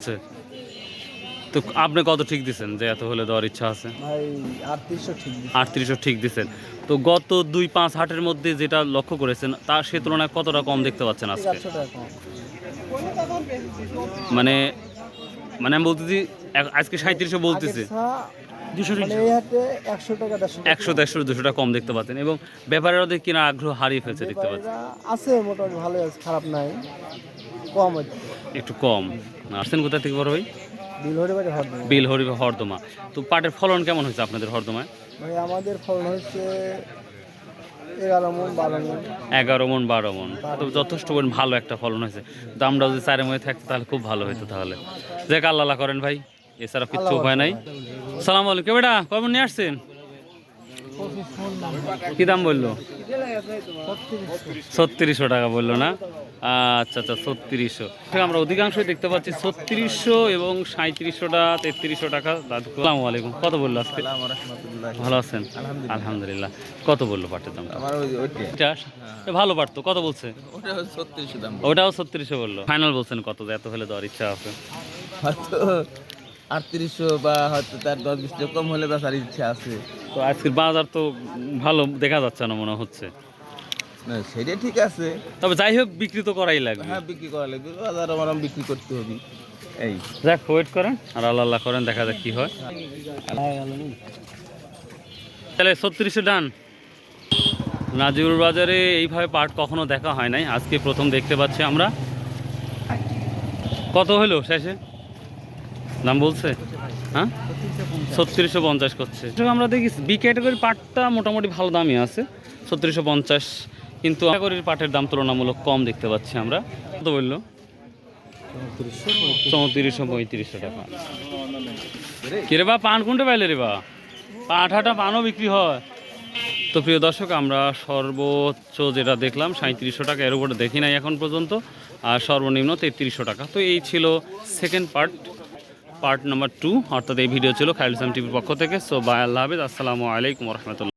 আছে। তো আপনি কত ঠিক দিচ্ছেন যে এত হলে দেওয়ার ইচ্ছা আছে? আটত্রিশশো ঠিক দিছেন। দিচ্ছেন তো গত দুই পাঁচ হাটের মধ্যে যেটা লক্ষ্য করেছেন তার সে তুলনায় কতটা কম দেখতে পাচ্ছেন আজকে? মানে মানে আমি বলতেছি আজকে সাঁত্রিশশো বলতেছে। মানে একশো দেড়শো টাকা। একশো দেড়শো দুশো টাকা কম দেখতে পাচ্ছেন। এবং ব্যাপারের ওদের কিনা আগ্রহ হারিয়ে ফেলছে দেখতে পাচ্ছেন। আছে মোটামুটি ভালোই আছে খারাপ নাই। কম একটু কম। আসছেন কোথা থেকে বড় ভাই? বিল হরে বাড়ি বিল হরদমা। তো পাটের ফলন কেমন হয়েছে আপনাদের হরদমায়? ভাই আমাদের ফলন হচ্ছে এগারো মন বারো মন। এগারো মন বারো মন। তো যথেষ্ট পরিমাণ ভালো একটা ফলন হয়েছে। দামটা যদি চারের মধ্যে থাকতো তাহলে খুব ভালো হতো তাহলে। দেখ আল্লাহ আল্লাহ করেন ভাই। এছাড়া কিচ্ছু উপায় নাই। সালাম আলাইকুম। বেটা কবে নিয়ে আসছেন? কি দাম বলল? ছত্রিশশো টাকা বলল না? আচ্ছা আচ্ছা ছত্রিশশো। আমরা অধিকাংশই দেখতে পাচ্ছি ছত্রিশশো এবং সাঁত্রিশশোটা তেত্রিশশো টাকা দাদু। সালামু আলাইকুম। কত বলল আজকে? ভালো আছেন? আলহামদুলিল্লাহ। কত বলল পাটের দাম ভালো পারতো কত বলছে? ওটা ওটাও ছত্রিশশো বলল। ফাইনাল বলছেন কত এত হলে দেওয়ার ইচ্ছা আছে। আটত্রিশশো বা হয়তো তার দশ বিশ কম হলে বেচার ইচ্ছা আছে। তো আজকের বাজার তো ভালো দেখা যাচ্ছে না মনে হচ্ছে। না সেটা ঠিক আছে। তবে যাই হোক বিক্রি তো করাই লাগবে। হ্যাঁ বিক্রি করা লাগবে। বাজার আমার বিক্রি করতে হবে। এই। যাক ওয়েট করেন আর আল্লাহ আল্লাহ করেন দেখা যাক কি হয়। তাহলে ছত্রিশে ডান। নাজিউর বাজারে এইভাবে পাট কখনো দেখা হয় নাই। আজকে প্রথম দেখতে পাচ্ছি আমরা। কত হলো শেষে? দাম বলছে? হ্যাঁ? ছত্রিশশো পঞ্চাশ করছে। আমরা দেখি বি ক্যাটাগরির পাটটা মোটামুটি ভালো দামই আছে, ছত্রিশশো পঞ্চাশ। কিন্তু ক্যাটাগরির পাটের দাম তুলনামূলক কম দেখতে পাচ্ছি আমরা। কত বলল? চৌত্রিশশো পঁয়ত্রিশশো টাকা। কিরে বা, পান কোনটা পাইলে রে বা? হাটা পানও বিক্রি হয়। তো প্রিয় দর্শক, আমরা সর্বোচ্চ যেটা দেখলাম সাঁত্রিশশো টাকা, এর উপরে দেখি নাই এখন পর্যন্ত। আর সর্বনিম্ন তেত্রিশশো টাকা। তো এই ছিল second part part number two, অর্থাৎ এই ভিডিও ছিল খায়রুল ইসলাম টিভির পক্ষ থেকে। সো বাই আল্লাহ হাফিজ। আসসালামু আলাইকুম রহমতুল্লাহ।